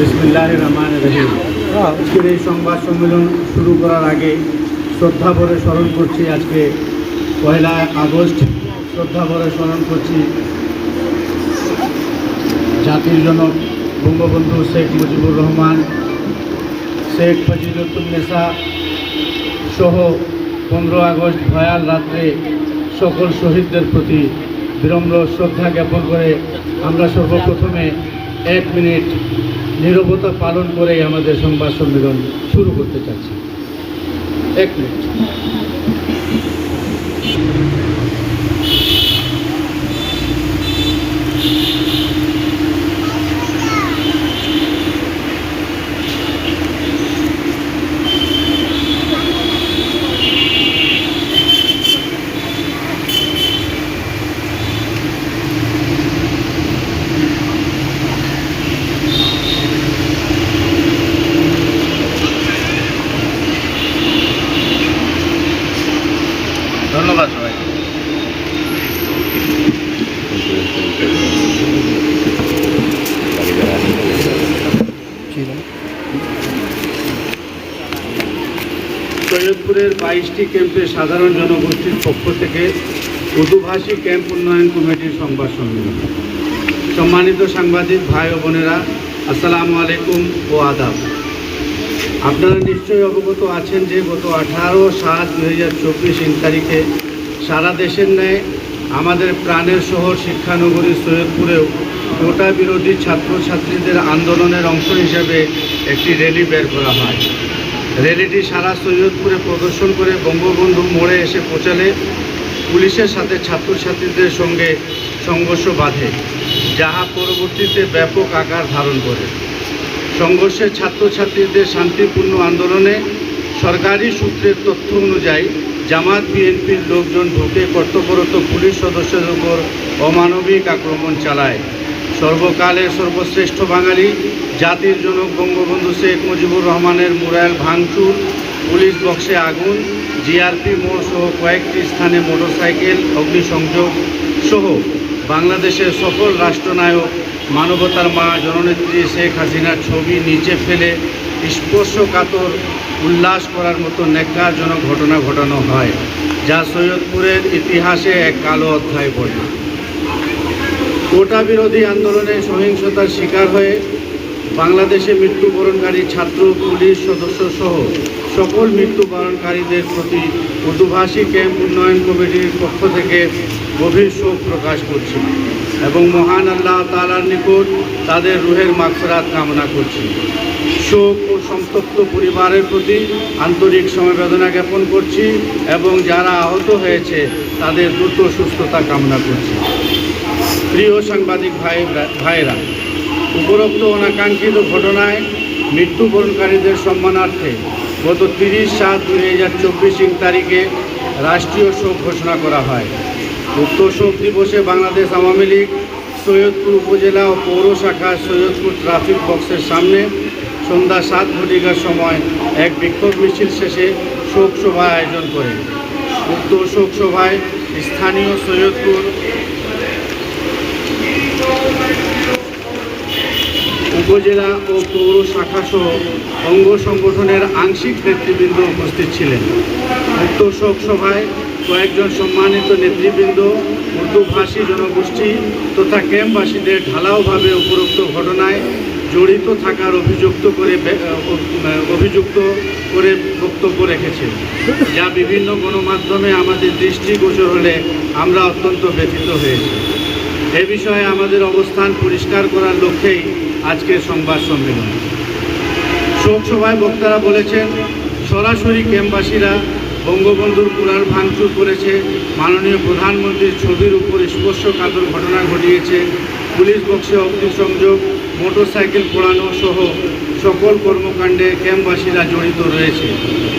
বিসমিল্লাহ রহমান রহিম। আজকের এই সংবাদ সম্মেলন শুরু করার আগে শ্রদ্ধা ভরে স্মরণ করছি আজকে পয়লা আগস্ট। শ্রদ্ধা ভরে স্মরণ করছি জাতির জনক বঙ্গবন্ধু শেখ মুজিবুর রহমান শেখ ফজিলুদ্দিনেসা সহ পনেরো আগস্ট ভয়াল রাত্রে সকল শহীদদের প্রতি বিনম্র শ্রদ্ধা জ্ঞাপন করে আমরা সর্বপ্রথমে এক মিনিট নীরবতা পালন করে আমাদের সংবাদ সম্মেলন শুরু করতে চাচ্ছি। এক মিনিট ধন্যবাদ সবাইকে সৈয়দপুরের বাইশটি ক্যাম্পে সাধারণ জনগোষ্ঠীর পক্ষ থেকে উর্দুভাষী ক্যাম্প উন্নয়ন কমিটির সংবাদ সম্মেলন। সম্মানিত সাংবাদিক ভাই ও বোনেরা, আসসালামু আলাইকুম ও আদাব। আপনারা নিশ্চয়ই অবগত আছেন যে গত আঠারো সাত দুই হাজার চব্বিশ তারিখে সারা দেশের ন্যায় আমাদের প্রাণের শহর শিক্ষানগরী সৈয়দপুরেও কোটা বিরোধী ছাত্রছাত্রীদের আন্দোলনের অংশ হিসেবে একটি র্যালি বের করা হয়। র্যালিটি সারা সৈয়দপুরে প্রদর্শন করে বঙ্গবন্ধু মোড়ে এসে পৌঁছালে পুলিশের সাথে ছাত্রছাত্রীদের সঙ্গে সংঘর্ষ বাধে, যাহা পরবর্তীতে ব্যাপক আকার ধারণ করে। সংঘর্ষে ছাত্রছাত্রীদের শান্তিপূর্ণ আন্দোলনে সরকারি সূত্রের তথ্য অনুযায়ী জামাত বিএনপির লোকজন ঢুকে কর্তব্যরত পুলিশ সদস্যদের উপর অমানবিক আক্রমণ চালায়। সর্বকালের সর্বশ্রেষ্ঠ বাঙালি জাতির জনক বঙ্গবন্ধু শেখ মুজিবুর রহমানের মুরাইল ভাঙচুর, পুলিশ বক্সে আগুন জিআরপি মোড় সহ কয়েকটি স্থানে মোটরসাইকেল, অগ্নিসংযোগ সহ বাংলাদেশের সফল রাষ্ট্রনায়ক মানবতার মা জননেত্রী শেখ হাসিনার ছবি নিচে ফেলে স্পর্শকাতর উল্লাস করার মতো ন্যাক্কারজনক ঘটনা ঘটানো হয়, যা সৈয়দপুরের ইতিহাসে এক কালো অধ্যায় পড়ে কোটা বিরোধী আন্দোলনে সহিংসতার শিকার হয়ে বাংলাদেশে মৃত্যুবরণকারী ছাত্র, পুলিশ সদস্য সহ সকল মৃত্যুবরণকারীদের প্রতি উর্দুভাষী ক্যাম্প উন্নয়ন কমিটির পক্ষ থেকে গভীর শোক প্রকাশ করছি এবং মহান আল্লাহ তালার নিকট তাদের রুহের মাগফিরাত কামনা করছি। শোক ও সন্তপ্ত পরিবারের প্রতি আন্তরিক সমবেদনা জ্ঞাপন করছি এবং যারা আহত হয়েছে তাদের দ্রুত সুস্থতা কামনা করছি। প্রিয় সাংবাদিক ভাই ভাইরা উপরোক্ত অনাকাঙ্ক্ষিত ঘটনায় মৃত্যুবরণকারীদের সম্মানার্থে গত তিরিশ সাত দুই হাজার চব্বিশ তারিখে রাষ্ট্রীয় শোক ঘোষণা করা হয়। উক্ত শোক দিবসে বাংলাদেশ আওয়ামী লীগ, সৈয়দপুর উপজেলা ও পৌর শাখা সৈয়দপুর ট্রাফিক বক্সের সামনে সন্ধ্যা সাত ঘটিকার সময় এক বিক্ষোভ মিছিল শেষে শোক সভা আয়োজন করে। উক্ত শোক সভায় স্থানীয় সৈয়দপুর উপজেলা ও পৌর শাখাসহ অঙ্গ সংগঠনের আংশিক নেতৃবৃন্দ উপস্থিত ছিলেন। উক্ত শোক সভায় কয়েকজন সম্মানিত নেতৃবৃন্দ উর্দুভাষী জনগোষ্ঠী তথা ক্যাম্পবাসীদের ঢালাওভাবে উপরোক্ত ঘটনায় জড়িত থাকার অভিযুক্ত করে অভিযুক্ত করে বক্তব্য রেখেছেন। যা বিভিন্ন গণমাধ্যমে আমাদের দৃষ্টিগোচর হলে আমরা অত্যন্ত ব্যথিত হয়েছি এ বিষয়ে আমাদের অবস্থান পরিষ্কার করার লক্ষ্যেই আজকের সংবাদ সম্মেলন। শোক সভায় বক্তারা বলেছেন, সরাসরি ক্যাম্পবাসীরা বঙ্গবন্ধুর পুরার ভাঙচুর করেছে, মাননীয় প্রধানমন্ত্রীর ছবির উপর স্পর্শকাতর ঘটনা ঘটিয়েছে, পুলিশ বক্সে অগ্নিসংযোগ, মোটরসাইকেল পোড়ানো সহ সকল কর্মকাণ্ডে ক্যাম্পবাসীরা জড়িত রয়েছে।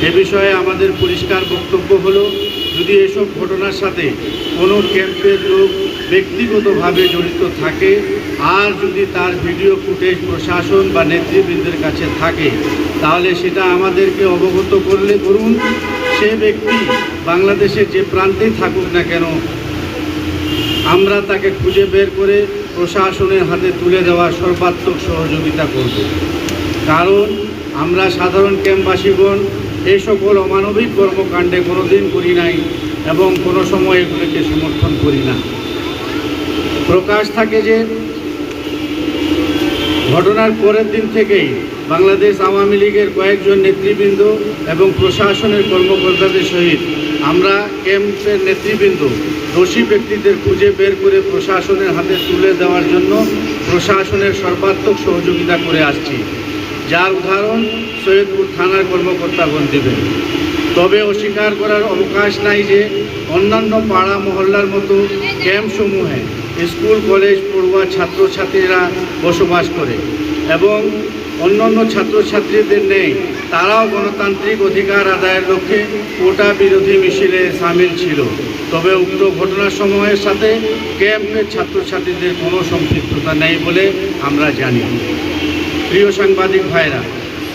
এ বিষয়ে আমাদের পরিষ্কার বক্তব্য হলো যদি এসব ঘটনার সাথে কোনো ক্যাম্পের লোক ব্যক্তিগতভাবে জড়িত থাকে আর যদি তার ভিডিও ফুটেজ প্রশাসন বা নেতৃবৃন্দের কাছে থাকে, তাহলে সেটা আমাদেরকে অবগত করলে করুন। সে ব্যক্তি বাংলাদেশের যে প্রান্তেই থাকুক না কেন, আমরা তাকে খুঁজে বের করে প্রশাসনের হাতে তুলে দেওয়ার সর্বাত্মক সহযোগিতা করব। কারণ আমরা সাধারণ ক্যাম্পবাসীগণ এই সকল অমানবিক কর্মকাণ্ডে কোনোদিন করি নাই এবং কোনো সময় এগুলিকে সমর্থন করি না। প্রকাশ থাকে যে ঘটনার পরের দিন থেকেই বাংলাদেশ আওয়ামী লীগের কয়েকজন নেতৃবৃন্দ এবং প্রশাসনের কর্মকর্তাদের সহিত আমরা ক্যাম্পের নেতৃবৃন্দ, দোষী ব্যক্তিদের খুঁজে বের করে প্রশাসনের হাতে তুলে দেওয়ার জন্য প্রশাসনের সর্বাত্মক সহযোগিতা করে আসছি। যার উদাহরণ সৈয়দপুর থানার কর্মকর্তাগণ দেবেন। তবে অস্বীকার করার অবকাশ নাই যে অন্যান্য পাড়া মহল্লার মতো ক্যাম্পসমূহে স্কুল, কলেজ, পড়ুয়া ছাত্রছাত্রীরা বসবাস করে এবং অন্যান্য ছাত্রছাত্রীদের নেই। তারাও গণতান্ত্রিক অধিকার আদায়ের লক্ষ্যে কোটা বিরোধী মিছিলে সামিল ছিল। তবে উক্ত ঘটনার সময়ের সাথে ক্যাম্পের ছাত্রছাত্রীদের কোনো সম্পৃক্ততা নেই বলে আমরা জানি। প্রিয় সাংবাদিক ভাইরা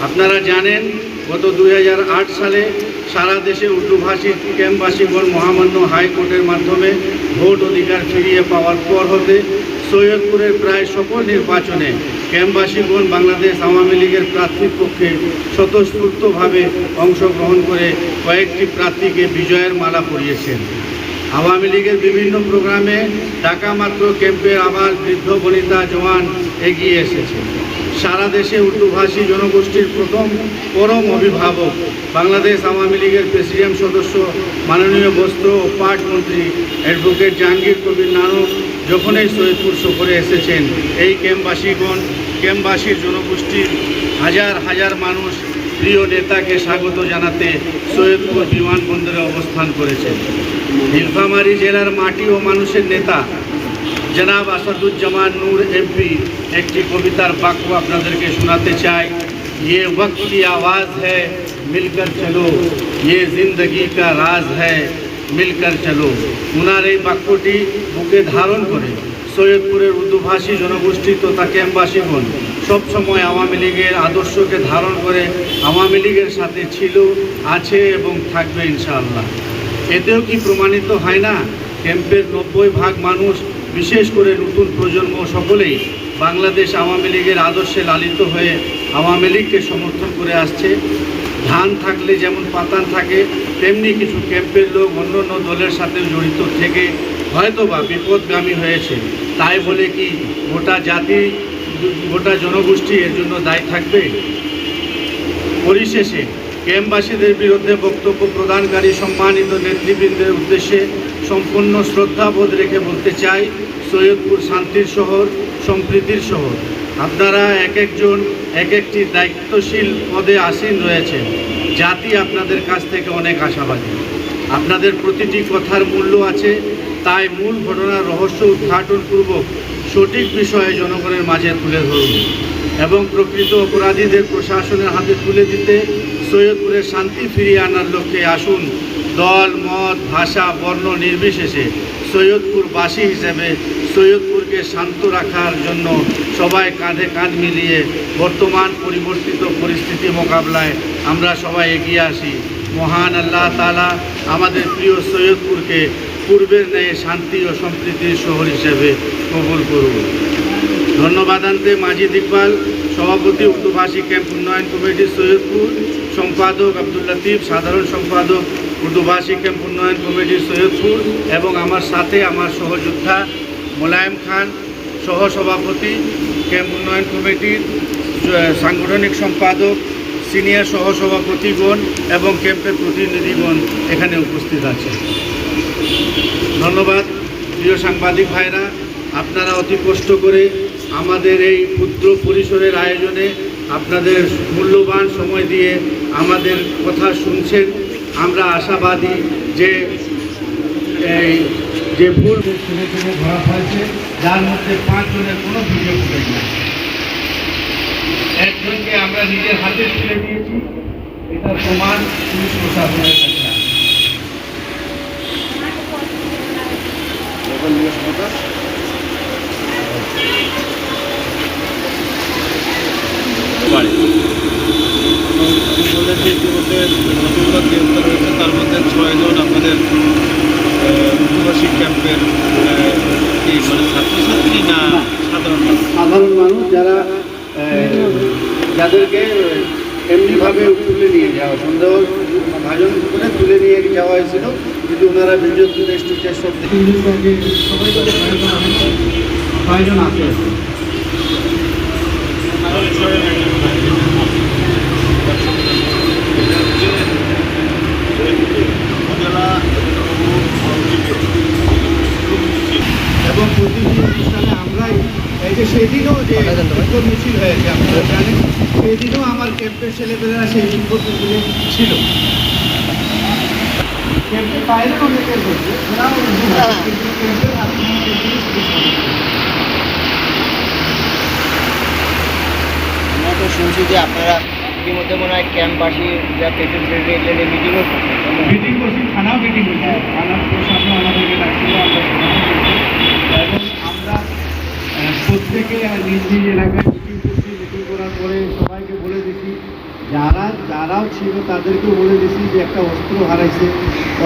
আপনারা জানেন, গত দুই হাজার আট সালে সারা দেশে উর্দুভাষী ক্যাম্পবাসীগণ মহামান্য হাইকোর্টের মাধ্যমে ভোট অধিকার ফিরিয়ে পাওয়ার পর হতে সৈয়দপুরের প্রায় সকল নির্বাচনে ক্যাম্পবাসীগণ বাংলাদেশ আওয়ামী লীগের প্রার্থীর পক্ষে স্বতঃস্ফূর্তভাবে অংশগ্রহণ করে কয়েকটি প্রার্থীকে বিজয়ের মালা পরিয়েছেন। আওয়ামী লীগের বিভিন্ন প্রোগ্রামে ঢাকা মাত্র ক্যাম্পের আবার বৃদ্ধ বনিতা জওয়ান এগিয়ে এসেছে। সারা দেশে উর্দুভাষী জনগোষ্ঠীর প্রথম পরম অভিভাবক বাংলাদেশ আওয়ামী লীগের প্রেসিডিয়াম সদস্য মাননীয় বস্ত্র ও পাট মন্ত্রী অ্যাডভোকেট জাহাঙ্গীর কবির নানক যখনই সৈয়দপুর সফরে এসেছেন, এই ক্যাম্পবাসীগণ, ক্যাম্পবাসীর জনগোষ্ঠীর হাজার হাজার মানুষ প্রিয় নেতাকে স্বাগত জানাতে সৈয়দপুর বিমানবন্দরে অবস্থান করেছেন। নীলফামারী জেলার মাটি ও মানুষের নেতা জনাব আসাদুজ্জামান নূর এমপি একটি কবিতার বাক্য আপনাদেরকে শোনাতে চাই ये वक्त की आवाज़ है मिलकर चलो ये जिंदगी का राज है মিলকার চলো ওনার এই বাক্যটি বুকে ধারণ করে সৈয়দপুরের উর্দুভাষী জনগোষ্ঠী তথা ক্যাম্পবাসীগণ সবসময় আওয়ামী লীগের আদর্শকে ধারণ করে আওয়ামী লীগের সাথে ছিল আছে এবং থাকবে ইনশাআল্লাহ এতেও কি প্রমাণিত হয় না? ক্যাম্পের নব্বই ভাগ মানুষ, বিশেষ করে নতুন প্রজন্ম সকলেই বাংলাদেশ আওয়ামী লীগের আদর্শে লালিত হয়ে আওয়ামী লীগকে সমর্থন করে আসছে। ধান থাকলে যেমন পাতান থাকে, তেমনি কিছু ক্যাম্পের লোক অন্য অন্য দলের সাথে জড়িত থেকে হয়তোবা বিপদগামী হয়েছে। তাই বলে কি গোটা জাতি, গোটা জনগোষ্ঠী এর জন্য দায়ী থাকবে? পরিশেষে ক্যাম্পবাসীদের বিরুদ্ধে বক্তব্য প্রদানকারী সম্মানিত নেতৃবৃন্দের উদ্দেশ্যে সম্পূর্ণ শ্রদ্ধাবোধ রেখে বলতে চাই, সৈয়দপুর শান্তির শহর, সম্প্রীতির শহর। আপনারা এক একজন, এক একটি দায়িত্বশীল পদে আসীন রয়েছেন। জাতি আপনাদের কাছ থেকে অনেক আশাবাদী। আপনাদের প্রতিটি কথার মূল্য আছে, তাই মূল ঘটনার রহস্য উদ্ঘাটনপূর্বক সঠিক বিষয়ে জনগণের মাঝে তুলে ধরুন এবং প্রকৃত অপরাধীদের প্রশাসনের হাতে তুলে দিতে সৈয়দপুরের শান্তি ফিরিয়ে আনার লক্ষ্যে আসুন। দল, মত, ভাষা, বর্ণ নির্বিশেষে সৈয়দপুরবাসী হিসেবে সৈয়দপুরকে শান্ত রাখার জন্য সবাই কাঁধে কাঁধ মিলিয়ে বর্তমান পরিবর্তিত পরিস্থিতি মোকাবিলায় আমরা সবাই এগিয়ে আসি। মহান আল্লাহ তালা আমাদের প্রিয় সৈয়দপুরকে পূর্বের ন্যায় শান্তি ও সম্প্রীতির শহর হিসেবে কবুল করুন। ধন্যবাদ আনতে মাজিদ ইকবাল সভাপতি উর্দুভাষী ক্যাম্প উন্নয়ন কমিটি সৈয়দপুর, সম্পাদক আব্দুল লতিফ, সাধারণ সম্পাদক উর্দুভাষী ক্যাম্প উন্নয়ন কমিটি সৈয়দপুর এবং আমার সাথে আমার সহযোদ্ধা মোলায়েম খান, সহসভাপতি ক্যাম্প উন্নয়ন কমিটির সাংগঠনিক সম্পাদক, সিনিয়র সহসভাপতিগণ এবং ক্যাম্পের প্রতিনিধিগণ এখানে উপস্থিত আছে। ধন্যবাদ, প্রিয় সাংবাদিক ভাইরা, আপনারা অতি কষ্ট করে আমাদের এই ক্ষুদ্র পরিসরের আয়োজনে আপনাদের মূল্যবান সময় দিয়ে আমাদের কথা শুনছেন। আমরা আশাবাদী যে এই যে ভুল ছেলে ছেলে ধরা হয়েছে যার মধ্যে পাঁচজনের কোনো ভিডিও ফুটেজ নেই। একজনকে আমরা নিজের হাতে তুলে দিয়েছি। এটা প্রমাণ পুলিশ প্রশাসনের কাছে আছে। লোক গ্রেপ্তার হয়েছে। তার মধ্যে ছয়জন আমাদের প্রবাসী ক্যাম্পের মানে ছাত্রছাত্রী না সাধারণ সাধারণ মানুষ যারা যাদেরকে এমনিভাবে তুলে নিয়ে যাওয়া সন্দেহ ভাজন করে তুলে নিয়ে যাওয়া হয়েছিল কিন্তু ওনারা বিজয় তুলে স্টুচের ছয়জন আছে। এবং প্রতিটি অনুষ্ঠানে আমরাই এই যে সেদিনও যে বিক্ষোভ মিছিল হয়েছে আপনারা জানেন সেদিনও আমার ক্যাম্পের ছেলেপেলেরা সেই বিক্ষোভ মিছিলে ছিল। ক্যাম্পের বাইরে অনেকের হচ্ছে ওরাও কিন্তু ক্যাম্পের আপনারা আমরা তো শুনছি যে আপনারা ইতিমধ্যে মনে হয় ক্যাম্পবাসী যা পেট্রোল মিটিংও করছেন। মিটিং করছি থানাও মিটিং করছি থানার প্রশাসন আমাদেরকে ডাকছিল আমরা থানাও করছি। এবং আমরা আহ, প্রত্যেকে নিজ নিজ এলাকায় মিটিং করছি মিটিং করার পরে সবাইকে বলে দিছি। যারা যারাও ছিল তাদেরকেও বলে দিছি যে একটা অস্ত্র হারাইছে।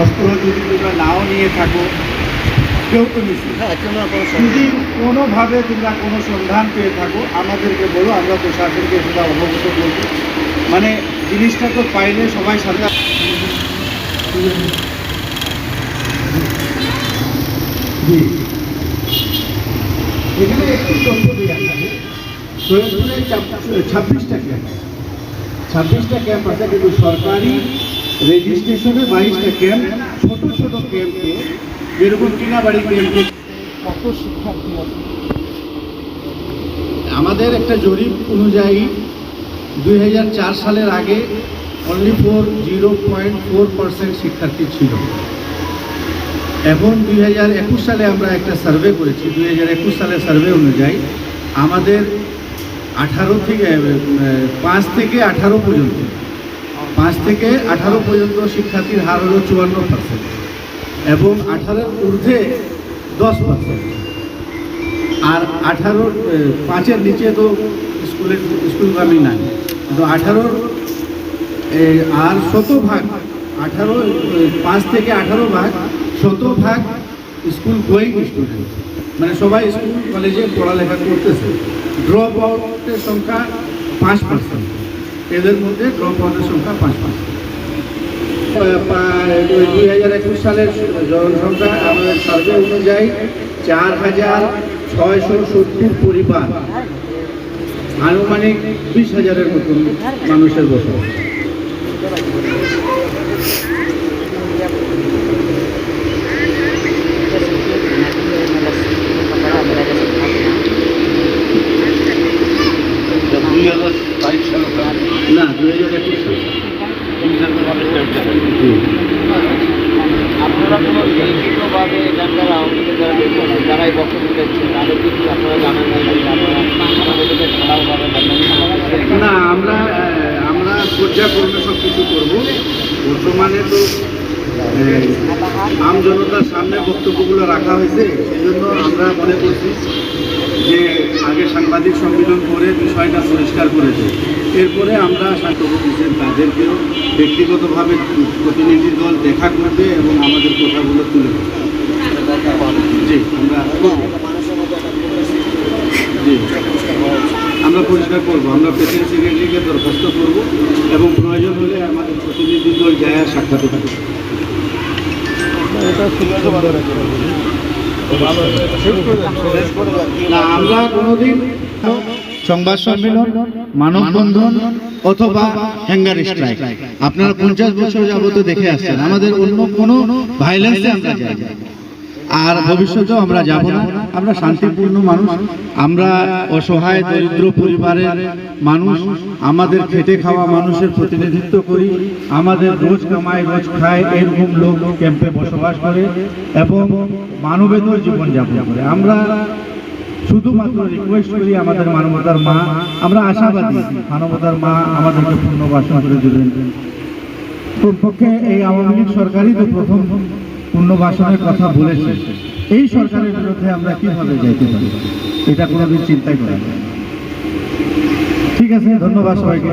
অস্ত্র যদি তোমরা নাও নিয়ে থাকো কেউ তো মিছিল হ্যাঁ না কোনো যদি কোনোভাবে তোমরা কোনো সন্ধান পেয়ে থাকো আমাদেরকে বলো আমরা প্রশাসনকে সেটা অবগত করব। মানে জিনিসটা তো পাইলে সবাই সাথে জি। এখানে একটু তথ্য দিয়ে আছে সৈয়দপুরে ছাব্বিশটা ক্যাম্প ছাব্বিশটা ক্যাম্প আছে কিন্তু সরকারি রেজিস্ট্রেশনে বাইশটা ক্যাম্প ছোট ছোট ক্যাম্পে যেরকম টিনাবাড়ি ক্যাম্পে কত শিক্ষার্থী আছে? আমাদের একটা জরিপ অনুযায়ী দুই হাজার চার সালের আগে only four zero point four percent শিক্ষার্থী ছিল। এখন দুই হাজার একুশ সালে আমরা একটা সার্ভে করেছি। দুই হাজার একুশ সালের সার্ভে অনুযায়ী আমাদের আঠারো থেকে পাঁচ থেকে আঠারো পর্যন্ত, পাঁচ থেকে আঠারো পর্যন্ত শিক্ষার্থীর হার হলো চুয়ান্ন পার্সেন্ট এবং আঠারোর ঊর্ধ্বে দশ পার্সেন্ট আর আঠারোর পাঁচের নিচে তো স্কুলের স্কুলগামী নাই। কিন্তু আঠারোর আর শতভাগ, আঠারো পাঁচ থেকে আঠারো ভাগ শতভাগ স্কুল গোয়িং স্টুডেন্ট মানে সবাই স্কুল কলেজে পড়ালেখা করতেছে। ড্রপ আউটের সংখ্যা পাঁচ পার্সেন্ট এদের মধ্যে ড্রপ আউটের সংখ্যা পাঁচ পার্সেন্ট দুই হাজার একুশ সালের জনসংখ্যা আমাদের সার্ভে অনুযায়ী চার হাজার ছয়শো সত্তর পরিবার আনুমানিক বিশ হাজারের মতন মানুষের বসবাস। দুই হাজার বাইশ সালে না দুই হাজার একুশ সাল। দুই হাজার আপনারা কোনো লিখিতভাবে এখানকার আওয়ামী যারা এই বক্তব্য দিচ্ছেন আপনারা জানান না আমরা আমরা পর্যায়ক্রমে সব কিছু করব। বর্তমানে তো আম জনতার সামনে বক্তব্যগুলো রাখা হয়েছে সেজন্য আমরা মনে করছি সাংবাদিক সম্মেলন করে বিষয়টা পরিষ্কার করেছে এরপরে আমরা সাংবাদিকের তাদেরকেও ব্যক্তিগতভাবে প্রতিনিধি দল দেখা করবে এবং আমাদের কথাগুলো তুলে জি, আমরা করব। জি, আমরা পরিষ্কার করব। আমরা প্রেসিডেন্ট সেক্রেটারিকে দরখাস্ত করব এবং প্রয়োজন হলে আমাদের প্রতিনিধি দল যায় সাক্ষাৎ থাকবে না আমরা সংবাদ সম্মেলন মানববন্ধন অথবা হ্যাঙ্গার স্ট্রাইক আপনারা পঞ্চাশ বছর যাবত দেখে আসছেন, আমাদের অন্য কোনো ভাইলেন্সে আমরা যাই। আর ভবিষ্যতেও আমরা যাব না। আমরা শান্তিপূর্ণ মানুষ। আমরা অসহায়, দরিদ্র পরিবারের মানুষ। আমাদের খেটে খাওয়া মানুষের প্রতিনিধিত্ব করি। আমাদের রোজ কামায় রোজ খায় এরকম লোক ক্যাম্পে বসবাস করে এবং মানবেতর জীবনযাপন করে। আমরা শুধুমাত্র রিকোয়েস্ট করি আমাদের মানবতার মা। আমরা আশাবাদী মানবতার মা আমাদেরকে পুনর্বাসন করে দেবেন। পক্ষে এই আওয়ামী লীগ সরকারই তো প্রথম। পুনর্বাসনের কথা বলেছে। এই সরকারের বিরুদ্ধে আমরা কীভাবে যাইতে পারি? এটা কোনোদিন চিন্তাই করা ঠিক আছে, ধন্যবাদ সবাইকে।